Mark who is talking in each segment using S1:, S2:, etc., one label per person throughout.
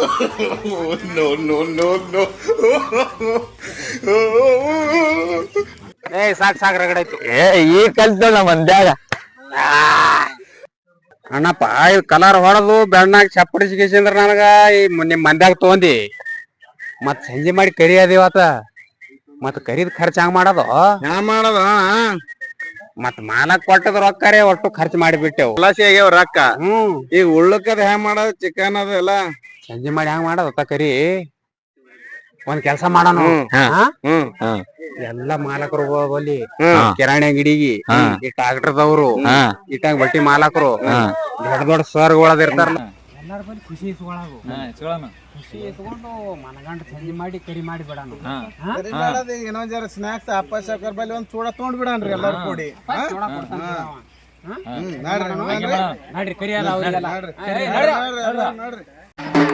S1: no, no, no, no.
S2: ಏ ಸಾಕ್ ಸಾಕ್ ರಗಡ ಆಯ್ತು.
S3: ಏ ಈ ಕಲ್ತ ನಮ್ಮ ಮಂದ್ಯಾಗ.
S2: ಅಣ್ಣಪ್ಪ ಇದು ಕಲರ್ ಹೊಡೆದು ಬೆಣ್ಣಾಗ ಚಪ್ಪಡಿ ಸಿಗಿಸಿದ್ರ ನನಗ ಈ ಮೊನ್ನೆ ನಿಮ್ ಮಂದ್ಯಾಗ ತಗೊಂಡಿ ಮತ್ ಸಂಜೆ ಮಾಡಿ ಕರಿ ಅದೇವತ್ತ ಮತ್ ಕರಿದ್ ಖರ್ಚ್ ಹಂಗ ಮಾಡೋದು?
S3: ನಾ ಮಾಡದ
S2: ಮತ್ ಮಾಲಕ್ ಕೊಟ್ಟದ ರೊಕ್ಕರೇ ಒಟ್ಟು ಖರ್ಚು ಮಾಡಿಬಿಟ್ಟೆವು.
S3: ಬಿಟ್ಟೆವು ಆಗ್ಯಾವ ರೊಕ್ಕ.
S2: ಹ್ಮ್.
S3: ಈಗ ಉಳ್ಳಕ್ಕದ ಹ್ಯಾಂಗ ಮಾಡೋದು ಚಿಕನ್ ಅದು ಎಲ್ಲ?
S2: ಸಂಜೆ ಮಾಡಿ ಹಂಗ ಮಾಡೋದ ಕರಿ? ಒಂದ್ ಕೆಲ್ಸ ಮಾಡೋಣ ಎಲ್ಲಾ ಮಾಲಕರು ಬಲ್ಲಿ. ಕಿರಾಣಿ ಅಂಗಡಿಗಿ. ಈ ಟ್ರಾಕ್ಟರ್ದವ್ರು ಇಟ್ಟಾಗ ಬಟ್ಟಿ ಮಾಲಕರು. ದೊಡ್ಡ ದೊಡ್ಡ ಸರ್ಗಳದ ಇರ್ತಾರಲ್ಲ ಎಲ್ಲಾರ ಬಲ್ಲಿ ಖುಷಿ ಇಸ್ಕೊಳಗು ಖುಷಿ ಇಸ್ಕೊಂಡು ಮನಗಂಡ ಸಂಜೆ ಮಾಡಿ ಕರಿ ಮಾಡಿ ಬಿಡೋಣ.
S3: ಇನ್ನೊಂದ್ ಜರ ಸ್ನಾಕ್ಸ್ ಅಪ್ಪ ಸಾಕರ್ ಬಲ್ಲಿ ಒಂದ್ ಚೂಡ ತೊಗೊಂಡ್ ಬಿಡನ್ರಿ ಎಲ್ಲಾರು ಕೂಡಿ.
S2: ನೋಡ್ರಿ. ಕರಿ ಅದ ಅವ್ರಿಗೆಲ್ಲ.
S3: ನೋಡ್ರಿ.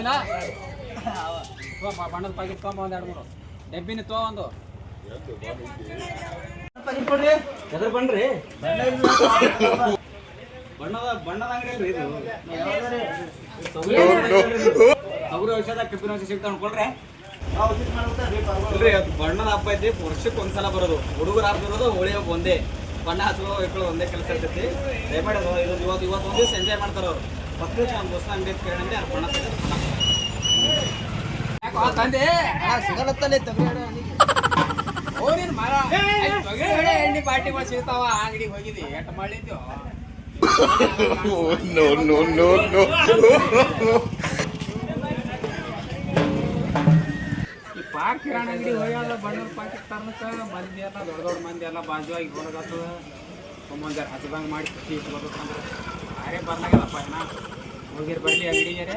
S2: ಇಲ್ಲ ಬಣ್ಣದ ಪ್ಯಾಕೆಟ್ ತೊಗೊಂಬ ಒಂದ್ ಎರಡು ಮೂರು ಡಬ್ಬಿನ ತಗೋ ಒಂದು.
S4: ಎದ್ರ ಬಣ್ರಿ ಬಣ್ಣದ ಬಣ್ಣದ ಅಂಗಡಿ ಇದು. ಔಷಧ, ಕಬ್ಬಿನ ಔಷಧ ಸಿಗ್ತಾವ ಅನ್ಕೊಳ್ರೆ ಇಲ್ರಿ, ಅದು ಬಣ್ಣದ ಹಬ್ಬ ಐತಿ ವರ್ಷಕ್ಕೆ ಒಂದ್ಸಲ ಬರೋದು. ಹುಡುಗರು ಹಬ್ಬ ಬರೋದು ಹೋಳಿ ಒಂದೇ. ಬಣ್ಣ ಹಚ್ಚೋದು ಇಟ್ಕೊಳ್ಳೋದು ಒಂದೇ ಕೆಲಸ ಇರ್ತೈತಿ. ದಯಮಾಡಿ ಇವತ್ತು ಇವತ್ತು ಒಂದು ದಿವಸ ಎಂಜಾಯ್ ಮಾಡ್ತಾರ ಅವ್ರು.
S2: ಎಣ್ಣೆ ಪಾರ್ಟಿಗಳು ಸಿಗ್ತಾವ ಅಂಗಡಿಗೆ ಹೋಗಿದಿ ಎಟ್ ಮಾಡಿದ್ಯೋ
S1: No, no, no, no.
S2: ಈ ಪಾರ್ಕ್ ಕಿರಾಣ ಅಂಗಡಿ ಹೋಗ್ಯಾದ ಬಣ್ಣದ ಪಾಕೆಟ್ ತರ್ನಕ ಮಂದಿ ಎಲ್ಲ ದೊಡ್ಡ ದೊಡ್ಡ ಮಂದಿ ಎಲ್ಲ ಬಾಜುವಾಗಿ ಹೊರಗತ್ತದ ಒಮ್ಮೊಂದು ಹಚ್ಚದಂಗೆ ಮಾಡಿ ಖುಷಿ ಇಟ್ಕೋಬೇಕಂದ್ರೆ ಯಾರೇ ಬರ್ಲಾಗಲ್ಲಪ್ಪ ಏನ ಹೋಗಿರ್ ಬರ್ಲಿ ಅಂಗಡಿಗೆ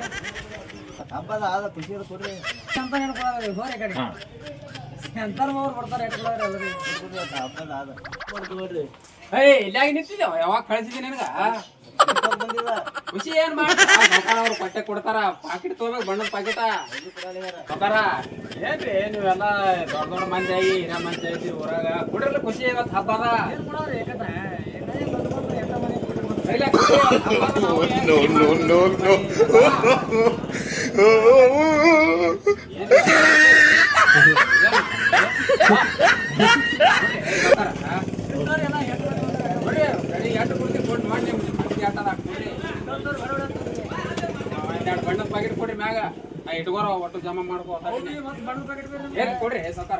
S4: ಹಬ್ಬದ ಆದ ಖುಷಿ ಕೊಡ್ರಿ
S2: ಅಂತ ಹೇಳ್ಕೊಳ್ಳೋದು ಹೋರೆ ಕಡೆ. ಎಂತಾರು ಅವ್ರು ಬರ್ತಾರೆ
S4: ಹಬ್ಬದ ಆದ. ನೋಡ್ರಿ
S2: ಏಯ್ ಇಲ್ಲಾಗ ನಿಂತಿದ್ದೇವ ಯಾವಾಗ ಕಳಿಸಿದ್ದೀನಿ ನಿನಗ? ಖುಷಿ ಏನ್ ಮಾಡ್ತಾರ ಅವ್ರು ಪಟ್ಟೆ ಕೊಡ್ತಾರ. ಪಾಕೆಟ್ ತಗೋಬೇಕು ಬಣ್ಣದ ಪಾಕೆಟ. ಕೊಡ್ತಾರ ಏನ್ರಿ ನೀವೆಲ್ಲ ದೊಡ್ಡ ದೊಡ್ಡ ಮಂದಿ ಆಗಿ ಹಿರಿಯ ಮಂದಿ ಐತಿ ಊರಾಗ. ಕೊಡ್ರಲ್ಲ ಖುಷಿ ಇವತ್ತು ಹಬ್ಬ ಅದ ಸರಿಲಾ ಖುಷಿ ಇವತ್ತು ಹಬ್ಬ ಅದ, ನಾವು ಏನ್
S1: No, no, no, no.
S2: ಬಣ್ಣದ ಪ್ಯಾಕೆಟ್ ಕೊಡಿ ಮ್ಯಾಗ ನಾ ಇಟ್ಕೋರ ಒಟ್ಟು ಜಮಾ ಮಾಡ್ಕೋ ಏನ್ ಕೊಡ್ರಿ ಸಕಾರ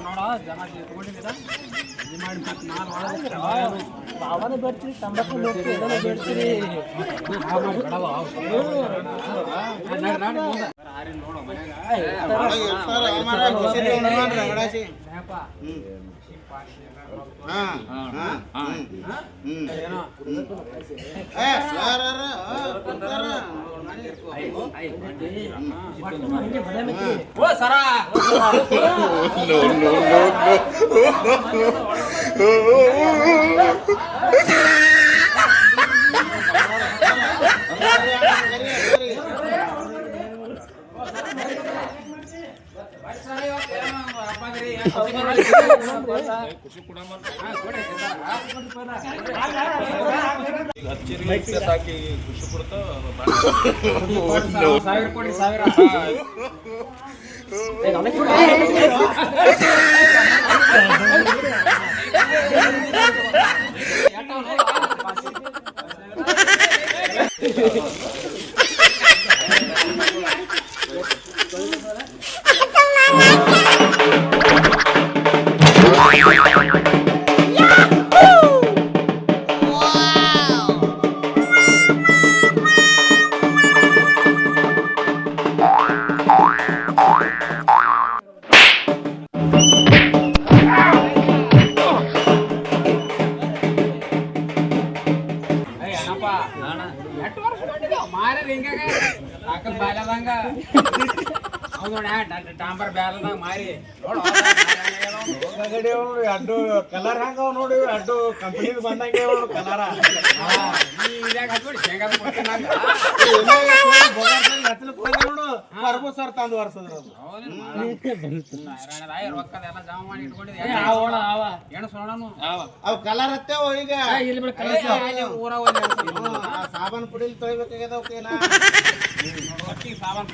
S2: ನೋಡ ಜನ ತಗೊಂಡಿದ್ದ ಮಾಡಿ
S4: ಅವನೇ ಬರ್ತೀರಿ ತಂಬಾಕು ನೋಡ್ತೀರಿ ಇದೆಲ್ಲ ಬೇಡ್ತೀರಿ
S2: ನೋಡು ಮನೆಯಾಗ
S1: No, no, no, no.
S4: ಸಾಕಿ ಖುಷಿ ಕೊಡ್ತಾ
S2: ಸಾವಿರ ಕೊಡಿ ಸಾವಿರ டாம்பர் பேரல் தான் மாறி
S3: ಹೊರಗಡೆ ಅವ್ನು ಅಡ್ಡು ಕಲರ್ ಹಂಗ ನೋಡಿ ಅಡ್ಡು ಕಂಪನಿ ಬಂದಂಗೆ ಅವ್ನು ಕಲರ. ನೋಡು ಬರ್ಬು ಸರ್ ತಂದು ವರ್ಷದ್ರ ಅದು
S2: ರೊಕ್ಕದೆಲ್ಲ ಜಮಾ ಮಾಡಿ ಇಟ್ಕೊಂಡಿದ್ದೆ ಏನು ಸೋಣನು
S3: ಅವ್ ಕಲರ್ ಹತ್ತೇವ ಈಗ?
S2: ಊರ ಹೋಗಿ
S3: ಆ ಸಾಬಾನ್ ಪುಡಿಲ್ ತೊಯ್ಬೇಕಾಗ್ಯದ ಅವಕ್ಕೇನ?
S2: ಒಟ್ಟಿಗೆ ಸಾಮಾನ್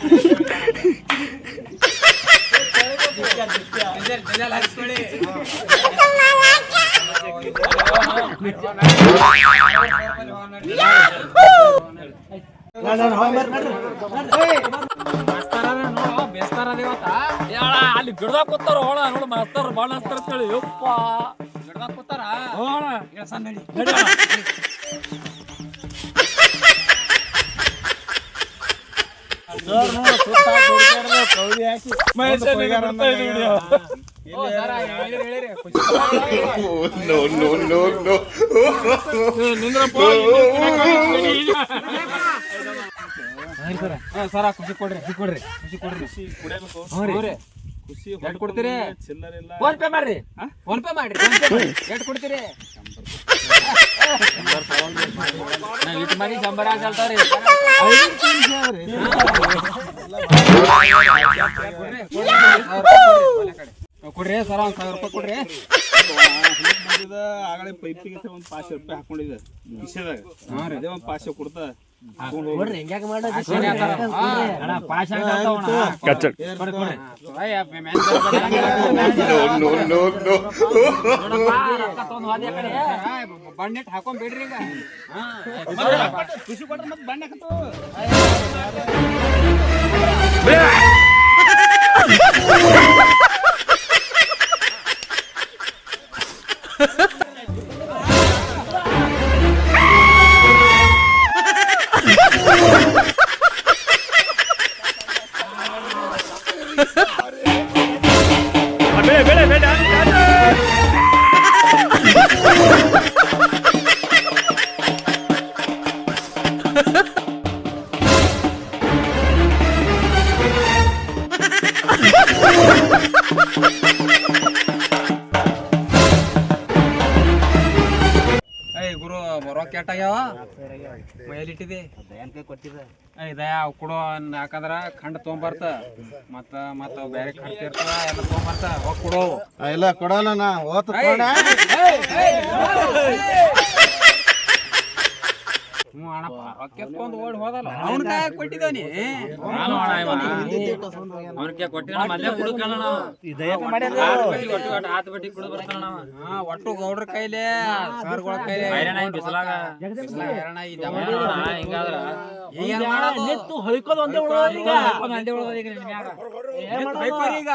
S5: ಅಲ್ಲಿ ಗಿಡದಾಗ ಕೂತಾರ ಹೋಳ ನೋಡು ಮಾಸ್ತಾರ ಬಾಳ ಹಸ್ತಾರ ಅಂತೇಳಿ ಯಪ್ಪ
S2: ಗಿಡದಾಗ ಕೂತಾರ
S5: ಹೋಣ
S2: ಇಳ್ಸನ್ ನಡಿ
S3: ಸರ್ ನೋಡು ಸುತ್ತ ಹುಡುಕ್ಯಾಡ್ದು, ಕೌದಿ ಹಾಕಿ
S5: ಮಹೇಶ
S3: ಮುಂದೆ ಕೊಯ್ಯಾರ
S5: ಬಿಡ್ತಾ ಇದೆ
S3: ಅಂದಂಗೆ.
S5: ವಿಡಿಯೋ.
S2: ಓ ಸರ ಹೇಳಿರಿ ಸರ ಖುಷಿ ಕೊಡ್ರಿ. ಖುಷಿ ಕೊಡ್ರಿ ಖುಷಿ ಕೊಡ್ರಿ
S4: ಖುಷಿ
S2: ಕೊಡ್ತೀರಿ
S5: ಫೋನ್ ಪೇ ಮಾಡ್ರಿ
S2: ಫೋನ್ ಪೇ ಮಾಡ್ರಿ ಕೊಡ್ತೀರಿ
S5: ಮನಿ ಸಂಬರ ಆಗ್ತಾವ್ರಿ
S2: ಕೊಡ್ರಿ ಸರ ಒಂದ್ ಸಾವಿರ ರೂಪಾಯಿ ಕೊಡ್ರಿ.
S4: ಆಗಲೇ ಪೈಪಿಗೆ ಒಂದು ಪಾಚ ರೂಪಾಯಿ ಹಾಕೊಂಡಿದ್ದೆ. ಕಿಶೆದಾಗ ಅದೇ ಒಂದು ಪಾಚ ಕೊಡ್ತಾ.
S2: ಬಣ್ಣೆಟ್ ಹಾಕೊಂಡ್ ಬಿಡ್ರಿ ಈಗ.
S4: ಖುಷಿ ಕೊಟ್ರೆ ಮತ್ತೆ ಬಣ್ಣ
S2: ಏಯ್ ಗುರು ರೊಕ್ಕ ಕೆಟ್ಟಾಗ್ಯಾವ ಮೈಲಿಟ್ಟಿದೆ ಏಯ್ ಕೊಟ್ಟಿರ ಅವ್ ಕೊಡು ಯಾಕಂದ್ರ ಖಂಡ ತೊಗೊಂಬರ್ತ ಮತ್ತ ಮತ್ತ ಬೇರೆ ಖರ್ಚು ಇರ್ತದ ಎಲ್ಲ ತೊಗೊಂಬರ್ತ ಹೋಗ್ ಕೊಡೋ
S3: ಇಲ್ಲ ಕೊಡೋಲ್ಲ ನಾ ಓತು ಕೊಡ
S2: ಹ್ಞೂ ಅಣ್ಣಪ್ಪ ರೊಕ್ಕ ಎತ್ಕೊಂಡು ಓಡಿ ಹೋದಲ್ಲ ಅವ್ನ ಕಾಯ ಕೊಟ್ಟಿದ್ದಾನಿ
S5: ಅವ್ರಿಗೆ ಕೊಟ್ಟಿನ ಮೊದ್ಲೇ ಕುಡುಕಣ ಹಾತ್ ಬಟ್ಟಿ ಕುಡು ಬರ್ತಾನ
S2: ಹಾ ಒಟ್ಟು ಗೌಡ್ರ ಕೈಲಿ ಸರ್ಗಳ ಕೈಲಿ
S5: ಹೈರಾಣ ಬಿಸಲಾಗ
S2: ಹೈರಾಣ
S5: ಹಿಂಗಾದ್ರ
S2: ಈಗ ಏನ್ ಮಾಡೋದು?
S5: ಹೊಯ್ಕೋದ್ ಒಂದೇ ಈಗ. ಒಂದೇ ಈಗ
S2: ಈಗ.